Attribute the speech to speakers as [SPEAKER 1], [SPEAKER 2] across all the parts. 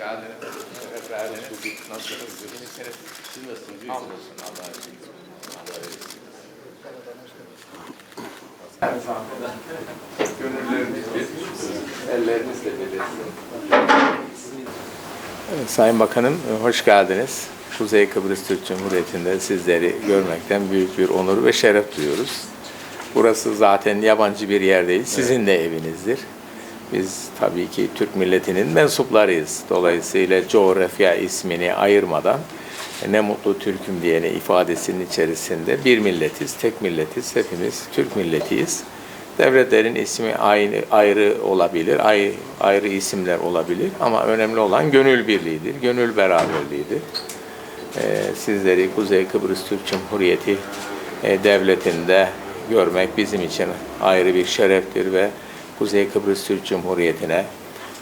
[SPEAKER 1] geldiniz. Şeref verdiniz. Nasılsınız? İyisiniz? Siz nasılsınız? Hamdolsun. Allah'a emanet Allah razı olsun. Gönülleriniz bir, elleriniz de belirsin. Sayın Bakanım, hoş geldiniz. Kuzey Kıbrıs Türk Cumhuriyeti'nde sizleri görmekten büyük bir onur ve şeref duyuyoruz. Burası zaten yabancı bir yer değil, sizin de evinizdir. Biz tabii ki Türk milletinin mensuplarıyız. Dolayısıyla coğrafya ismini ayırmadan ne mutlu Türk'üm diyene ifadesinin içerisinde bir milletiz, tek milletiz, hepimiz Türk milletiyiz. Devletlerin ismi aynı, ayrı olabilir, ayrı, ayrı isimler olabilir ama önemli olan gönül birliğidir, gönül beraberliğidir. Ee, sizleri Kuzey Kıbrıs Türk Cumhuriyeti e, Devleti'nde görmek bizim için ayrı bir şereftir ve Kuzey Kıbrıs Türk Cumhuriyeti'ne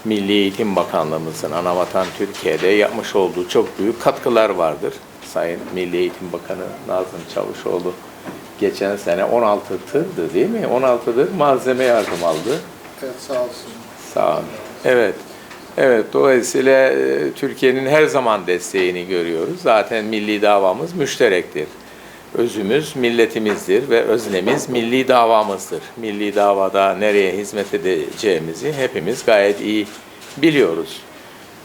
[SPEAKER 1] Milli Eğitim Bakanlığımızın Anavatan Türkiye'de yapmış olduğu çok büyük katkılar vardır. Sayın Milli Eğitim Bakanı Nazım Çavuşoğlu geçen sene 16 tırdı değil mi? 16'dır malzeme yardım aldı.
[SPEAKER 2] Evet sağ olsun.
[SPEAKER 1] Sağ olun. Evet. Evet, dolayısıyla e, Türkiye'nin her zaman desteğini görüyoruz. Zaten milli davamız müşterektir. Özümüz milletimizdir ve öznemiz milli davamızdır. Milli davada nereye hizmet edeceğimizi hepimiz gayet iyi biliyoruz.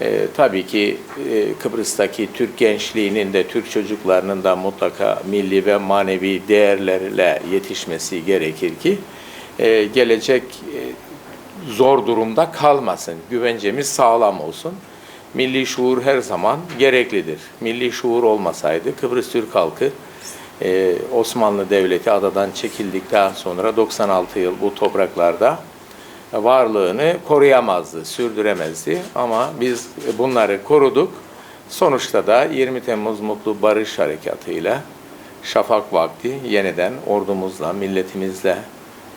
[SPEAKER 1] E, tabii ki e, Kıbrıs'taki Türk gençliğinin de Türk çocuklarının da mutlaka milli ve manevi değerlerle yetişmesi gerekir ki e, gelecek e, zor durumda kalmasın. Güvencemiz sağlam olsun. Milli şuur her zaman gereklidir. Milli şuur olmasaydı Kıbrıs Türk halkı e, Osmanlı Devleti adadan çekildikten sonra 96 yıl bu topraklarda varlığını koruyamazdı, sürdüremezdi. Ama biz bunları koruduk. Sonuçta da 20 Temmuz Mutlu Barış Harekatı'yla şafak vakti yeniden ordumuzla, milletimizle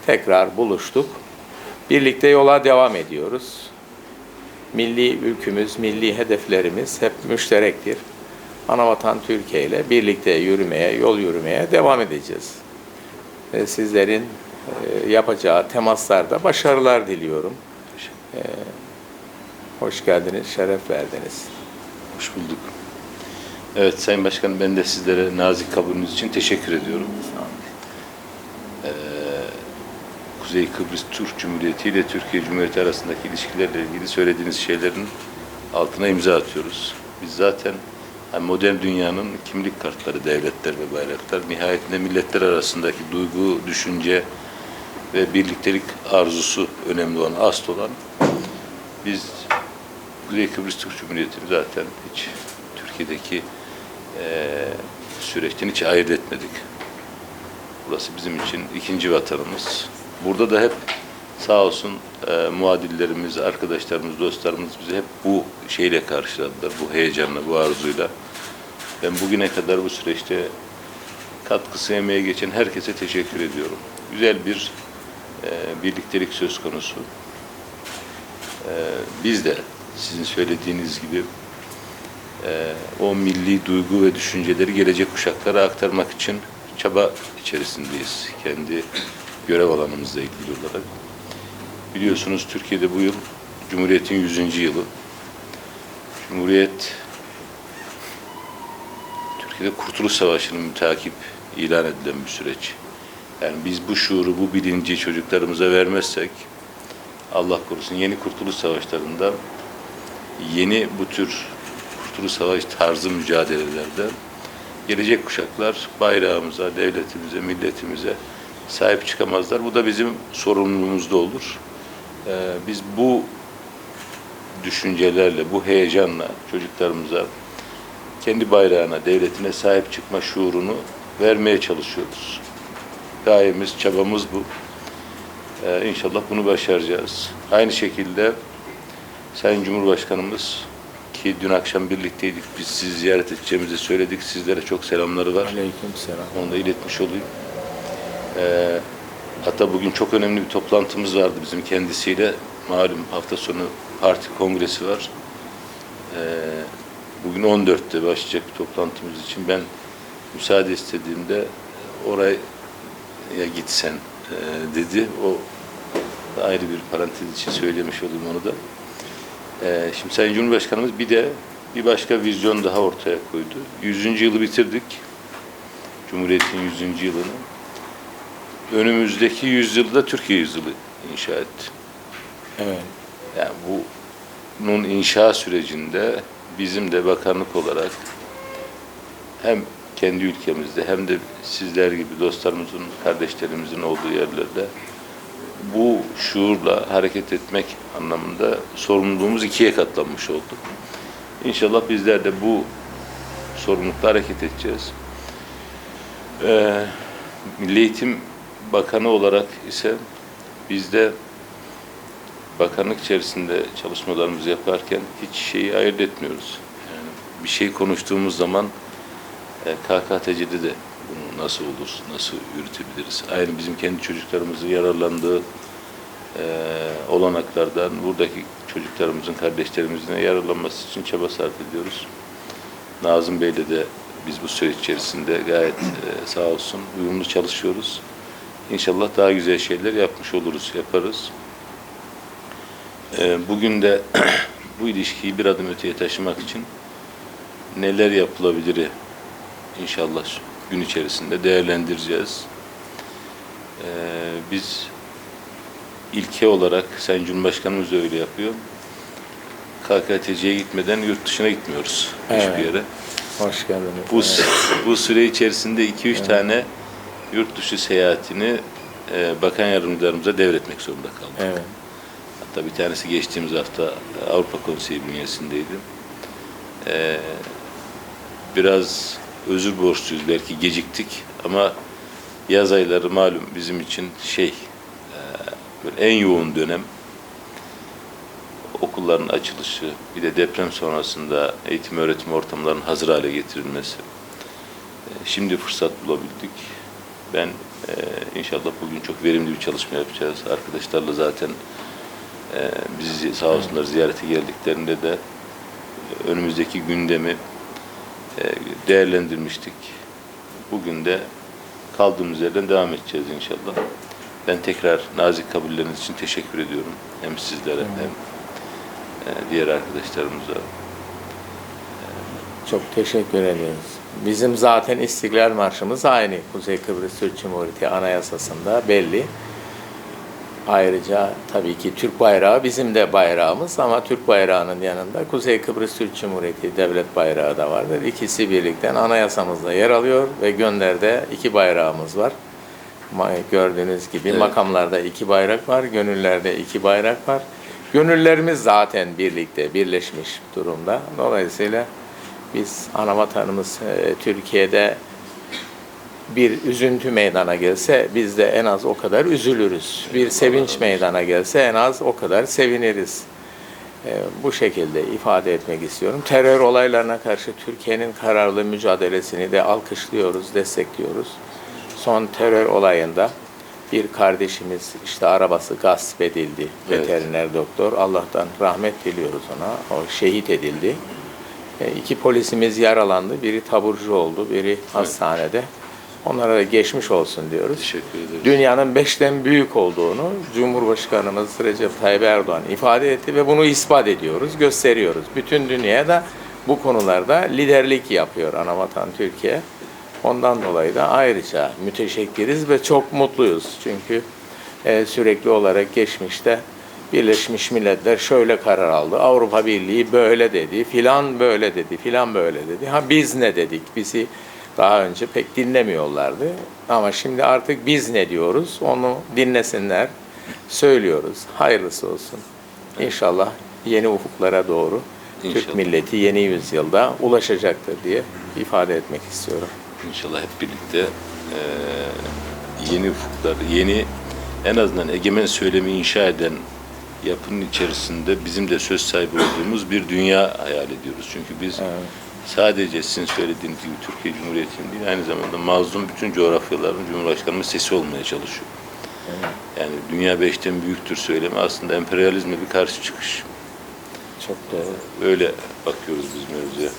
[SPEAKER 1] tekrar buluştuk. Birlikte yola devam ediyoruz. Milli ülkümüz, milli hedeflerimiz hep müşterektir. Anavatan Türkiye ile birlikte yürümeye, yol yürümeye devam edeceğiz. Ve sizlerin e, yapacağı temaslarda başarılar diliyorum. E, hoş geldiniz, şeref verdiniz.
[SPEAKER 3] Hoş bulduk. Evet Sayın Başkanım ben de sizlere nazik kabulünüz için teşekkür ediyorum. Ee, Kuzey Kıbrıs Türk Cumhuriyeti ile Türkiye Cumhuriyeti arasındaki ilişkilerle ilgili söylediğiniz şeylerin altına imza atıyoruz. Biz zaten hani modern dünyanın kimlik kartları, devletler ve bayraklar nihayetinde milletler arasındaki duygu, düşünce ve birliktelik arzusu önemli olan, asıl olan biz Kuzey Kıbrıs Türk Cumhuriyeti'ni zaten hiç Türkiye'deki eee süreçten hiç ayırt etmedik. Burası bizim için ikinci vatanımız. Burada da hep sağ olsun eee muadillerimiz, arkadaşlarımız, dostlarımız bizi hep bu şeyle karşıladılar, bu heyecanla, bu arzuyla. Ben bugüne kadar bu süreçte katkısı emeğe geçen herkese teşekkür ediyorum. Güzel bir eee birliktelik söz konusu. Ee, biz de sizin söylediğiniz gibi e, o milli duygu ve düşünceleri gelecek kuşaklara aktarmak için çaba içerisindeyiz. Kendi görev alanımızla ilgili olarak. Biliyorsunuz Türkiye'de bu yıl Cumhuriyet'in 100. yılı. Cumhuriyet Türkiye'de Kurtuluş Savaşı'nın mütakip ilan edilen bir süreç. Yani biz bu şuuru, bu bilinci çocuklarımıza vermezsek Allah korusun yeni kurtuluş savaşlarında yeni bu tür kurtuluş savaş tarzı mücadelelerde gelecek kuşaklar bayrağımıza, devletimize, milletimize sahip çıkamazlar. Bu da bizim sorumluluğumuzda olur. Ee, biz bu düşüncelerle, bu heyecanla çocuklarımıza kendi bayrağına, devletine sahip çıkma şuurunu vermeye çalışıyoruz. Gayemiz, çabamız bu. Ee, inşallah bunu başaracağız. Aynı şekilde Sayın Cumhurbaşkanımız ki dün akşam birlikteydik. Biz sizi ziyaret edeceğimizi söyledik. Sizlere çok selamları var.
[SPEAKER 1] Aleyküm selam.
[SPEAKER 3] Onu da iletmiş olayım. Ee, hatta bugün çok önemli bir toplantımız vardı bizim kendisiyle. Malum hafta sonu parti kongresi var. Ee, bugün 14'te başlayacak bir toplantımız için ben müsaade istediğimde oraya gitsen e, dedi. O ayrı bir parantez için söylemiş olayım onu da. Ee, şimdi Sayın Cumhurbaşkanımız bir de bir başka vizyon daha ortaya koydu. 100. yılı bitirdik. Cumhuriyet'in 100. yılını. Önümüzdeki yüzyılda Türkiye yüzyılı inşa etti.
[SPEAKER 1] Evet.
[SPEAKER 3] Yani bunun inşa sürecinde bizim de bakanlık olarak hem kendi ülkemizde hem de sizler gibi dostlarımızın, kardeşlerimizin olduğu yerlerde bu şuurla hareket etmek anlamında sorumluluğumuz ikiye katlanmış oldu. İnşallah bizler de bu sorumlulukla hareket edeceğiz. Ee, Milli Eğitim Bakanı olarak ise bizde bakanlık içerisinde çalışmalarımızı yaparken hiç şeyi ayırt etmiyoruz. Yani bir şey konuştuğumuz zaman e, KKTC'de de bunu nasıl olur, nasıl yürütebiliriz? Aynı bizim kendi çocuklarımızın yararlandığı e, olanaklardan buradaki çocuklarımızın, kardeşlerimizin yararlanması için çaba sarf ediyoruz. Nazım Bey'le de biz bu süreç içerisinde gayet e, sağ olsun uyumlu çalışıyoruz. İnşallah daha güzel şeyler yapmış oluruz, yaparız. E, bugün de bu ilişkiyi bir adım öteye taşımak için neler yapılabilir inşallah gün içerisinde değerlendireceğiz. E, biz ilke olarak Sayın Cumhurbaşkanımız da öyle yapıyor. KKTC'ye gitmeden yurt dışına gitmiyoruz
[SPEAKER 1] Evet.
[SPEAKER 3] hiçbir yere.
[SPEAKER 1] Hoş geldiniz.
[SPEAKER 3] Bu,
[SPEAKER 1] Evet.
[SPEAKER 3] bu süre içerisinde 2-3 tane yurt dışı seyahatini e, bakan yardımcılarımıza devretmek zorunda kaldık.
[SPEAKER 1] Evet.
[SPEAKER 3] Hatta bir tanesi geçtiğimiz hafta Avrupa Konseyi bünyesindeydi. E, biraz özür borçluyuz. Belki geciktik ama yaz ayları malum bizim için şey e, böyle en yoğun dönem okulların açılışı, bir de deprem sonrasında eğitim öğretim ortamlarının hazır hale getirilmesi. E, Şimdi fırsat bulabildik. Ben e, inşallah bugün çok verimli bir çalışma yapacağız. Arkadaşlarla zaten e, bizi sağ olsunlar ziyarete geldiklerinde de e, önümüzdeki gündemi e, değerlendirmiştik. Bugün de kaldığımız yerden devam edeceğiz inşallah. Ben tekrar nazik kabulleriniz için teşekkür ediyorum. Hem sizlere hem e, diğer arkadaşlarımıza.
[SPEAKER 1] Çok teşekkür ederiz. Bizim zaten İstiklal Marşımız aynı. Kuzey Kıbrıs Türk Cumhuriyeti Anayasası'nda belli. Ayrıca tabii ki Türk bayrağı bizim de bayrağımız ama Türk bayrağının yanında Kuzey Kıbrıs Türk Cumhuriyeti devlet bayrağı da vardır. İkisi birlikte anayasamızda yer alıyor ve gönderde iki bayrağımız var. Gördüğünüz gibi
[SPEAKER 3] Evet.
[SPEAKER 1] makamlarda iki bayrak var, gönüllerde iki bayrak var. Gönüllerimiz zaten birlikte, birleşmiş durumda. Dolayısıyla biz ana vatanımız e, Türkiye'de bir üzüntü meydana gelse biz de en az o kadar üzülürüz. Bir sevinç meydana gelse en az o kadar seviniriz. E, bu şekilde ifade etmek istiyorum. Terör olaylarına karşı Türkiye'nin kararlı mücadelesini de alkışlıyoruz, destekliyoruz. Son terör olayında bir kardeşimiz işte arabası gasp edildi.
[SPEAKER 3] Evet.
[SPEAKER 1] Veteriner doktor. Allah'tan rahmet diliyoruz ona. O şehit edildi. E, iki polisimiz yaralandı. Biri taburcu oldu, biri hastanede. Onlara da geçmiş olsun diyoruz.
[SPEAKER 3] Teşekkür ederiz.
[SPEAKER 1] Dünyanın beşten büyük olduğunu Cumhurbaşkanımız Recep Tayyip Erdoğan ifade etti ve bunu ispat ediyoruz, gösteriyoruz. Bütün dünyaya da bu konularda liderlik yapıyor Anavatan Türkiye. Ondan dolayı da ayrıca müteşekkiriz ve çok mutluyuz. Çünkü e, sürekli olarak geçmişte Birleşmiş Milletler şöyle karar aldı, Avrupa Birliği böyle dedi, filan böyle dedi, filan böyle dedi. Ha biz ne dedik? Bizi daha önce pek dinlemiyorlardı. Ama şimdi artık biz ne diyoruz? Onu dinlesinler. Söylüyoruz. Hayırlısı olsun. İnşallah yeni ufuklara doğru Türk
[SPEAKER 3] İnşallah.
[SPEAKER 1] milleti yeni yüzyılda ulaşacaktır diye ifade etmek istiyorum.
[SPEAKER 3] İnşallah hep birlikte eee, yeni ufuklar, yeni en azından egemen söylemi inşa eden yapının içerisinde bizim de söz sahibi olduğumuz bir dünya hayal ediyoruz. Çünkü biz sadece sizin söylediğiniz gibi Türkiye Cumhuriyeti'nin değil, aynı zamanda mazlum bütün coğrafyaların Cumhurbaşkanımız sesi olmaya çalışıyor. Yani dünya beşten büyüktür söylemi aslında emperyalizme bir karşı çıkış.
[SPEAKER 1] Çok doğru.
[SPEAKER 3] Öyle bakıyoruz biz mevzuya.